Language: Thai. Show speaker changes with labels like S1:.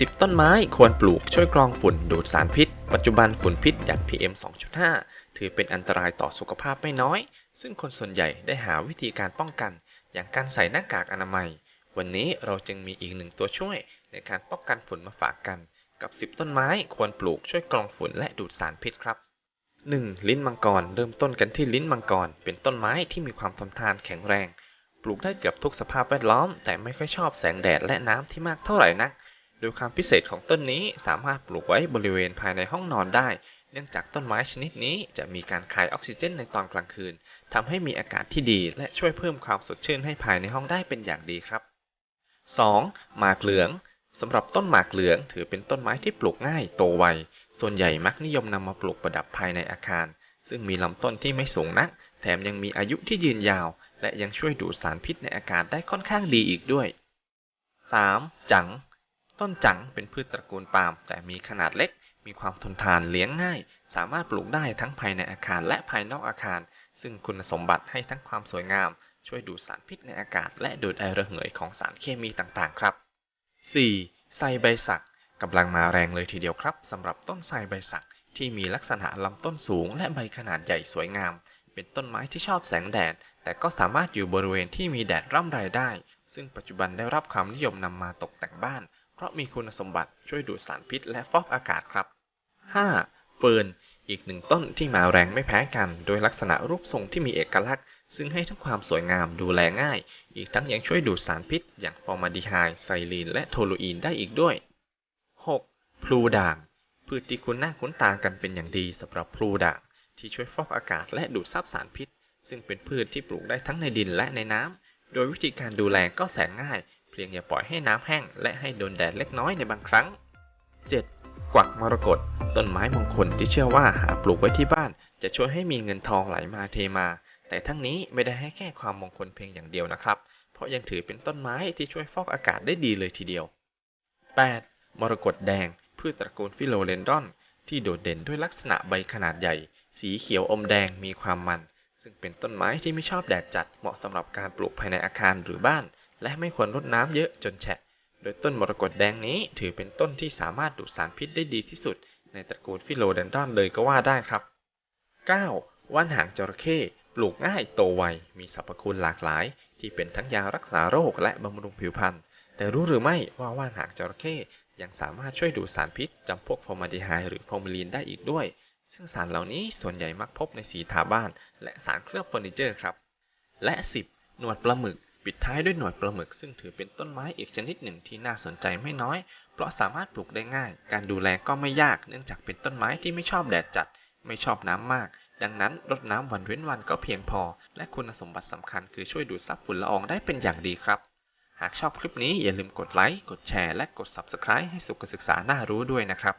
S1: 10 ต้นไม้ควรปลูกช่วยกรองฝุ่นดูดสารพิษ ปัจจุบันฝุ่นพิษอย่าง PM 2.5 ถือเป็นอันตรายต่อสุขภาพไม่น้อย ซึ่งคนส่วนใหญ่ได้หาวิธีการป้องกัน อย่างการใส่หน้ากากอนามัย วันนี้เราจึงมีอีกหนึ่งตัวช่วยในการป้องกันฝุ่นมาฝากกัน กับ 10 ต้นไม้ควรปลูกช่วยกรองฝุ่นและดูดสารพิษครับ 1. ลิ้นมังกรเริ่มต้นกันที่ลิ้นมังกร เป็นต้นไม้ที่มีความทนทานแข็งแรง ปลูกได้เกือบทุกสภาพแวดล้อม แต่ไม่ค่อยชอบแสงแดดและน้ำที่มากเท่าไหร่นัก โดยความพิเศษของต้นนี้สามารถปลูกไว้บริเวณภายในห้องนอนได้ เนื่องจากต้นไม้ชนิดนี้จะมีการคายออกซิเจนในตอนกลางคืนทำให้มีอากาศที่ดีและช่วยเพิ่มความสดชื่นให้ภายในห้องได้เป็นอย่างดีครับ 2. หมากเหลืองสำหรับต้นหมากเหลืองถือเป็นต้นไม้ที่ปลูกง่ายโตไว ส่วนใหญ่มักนิยมนำมาปลูกประดับภายในอาคาร ซึ่งมีลำต้นที่ไม่สูงนัก แถมยังมีอายุที่ยืนยาว และยังช่วยดูดสารพิษในอากาศได้ค่อนข้างดีอีกด้วย 3. จัง ต้นจังเป็นพืชตระกูลปาล์มแต่มีขนาดเล็ก มีความทนทานเลี้ยงง่าย สามารถปลูกได้ทั้งภายในอาคารและภายนอกอาคาร ซึ่งคุณสมบัติให้ทั้งความสวยงาม ช่วยดูดสารพิษในอากาศ และดูดไอระเหยของสารเคมีต่างๆ ครับ 4. ไทรใบสักกำลังมาแรงเลยทีเดียวครับสำหรับต้นไทรใบสักที่มีลักษณะลำต้นสูง และใบขนาดใหญ่สวยงาม เป็นต้นไม้ที่ชอบแสงแดด แต่ก็สามารถอยู่บริเวณที่มีแดดร่ำไรได้ ซึ่งปัจจุบันได้รับความนิยมนำมาตกแต่งบ้าน เพราะมีคุณสมบัติช่วยดูดสารพิษและฟอกอากาศครับ 5. เฟิร์น อีกหนึ่งต้นที่มาแรงไม่แพ้กัน โดยลักษณะรูปทรงที่มีเอกลักษณ์ ซึ่งให้ทั้งความสวยงามดูแลง่าย อีกทั้งยังช่วยดูดสารพิษ อย่างฟอร์มาดีไฮด์ไซลีน และโทลูอีนได้อีกด้วย 6. พลูด่าง พืชที่คุ้นหน้าคุ้นตากันเป็นอย่างดีสำหรับพลูด่างที่ช่วยฟอกอากาศและดูดซับสารพิษ ซึ่งเป็นพืชที่ปลูกได้ทั้งในดินและในน้ำโดยวิธีการดูแลก็แสนง่าย พียงอย่าปล่อยให้น้ำแห้ง และให้โดนแดดเล็กน้อยในบางครั้ง 7. กวักมรกตต้นไม้มงคลที่เชื่อว่าหากปลูกไว้ที่บ้าน จะช่วยให้มีเงินทองไหลมาเทมา แต่ทั้งนี้ไม่ได้ให้แค่ความมงคลเพียงอย่างเดียวนะครับ เพราะยังถือเป็นต้นไม้ที่ช่วยฟอกอากาศได้ดีเลยทีเดียว 8. มรกตแดง พืชตระกูลฟิโลเดนดอน ที่โดดเด่นด้วยลักษณะใบขนาดใหญ่ สีเขียวอมแดงมีความมัน ซึ่งเป็นต้นไม้ที่ไม่ชอบแดดจัดเหมาะสำหรับการปลูกภายในอาคารหรือบ้าน และไม่ควรรดน้ำเยอะจนแฉะ โดยต้นมรกตแดงนี้ถือเป็นต้นที่สามารถดูดสารพิษได้ดีที่สุด ในตระกูลฟิโลเดนดอนเลยก็ว่าได้ครับ 9. ว่านหางจระเข้ปลูกง่ายโตไว มีสรรพคุณหลากหลาย ที่เป็นทั้งยารักษาโรคและบำรุงผิวพรรณแต่รู้หรือไม่ว่าว่านหางจระเข้ยังสามารถช่วยดูดสารพิษจำพวกฟอร์มาลดีไฮหรือฟอร์มาลีนได้อีกด้วย ซึ่งสารเหล่านี้ส่วนใหญ่มักพบในสีทาบ้าน และสารเคลือบเฟอร์นิเจอร์ครับ และ 10. หนวดปลาหมึก ปิดท้ายด้วยหนวดปลาหมึกซึ่งถือเป็นต้นไม้อีกชนิดหนึ่งที่น่าสนใจไม่น้อย เพราะสามารถปลูกได้ง่าย การดูแลก็ไม่ยากเนื่องจากเป็นต้นไม้ที่ไม่ชอบแดดจัด ไม่ชอบน้ำมาก ดังนั้นรดน้ำวันเว้นวันก็เพียงพอ และคุณสมบัติสำคัญคือช่วยดูดซับฝุ่นละอองได้เป็นอย่างดีครับ หากชอบคลิปนี้อย่าลืมกดไลค์ กดแชร์ และกด Subscribe ให้สุขศึกษาน่ารู้ด้วยนะครับ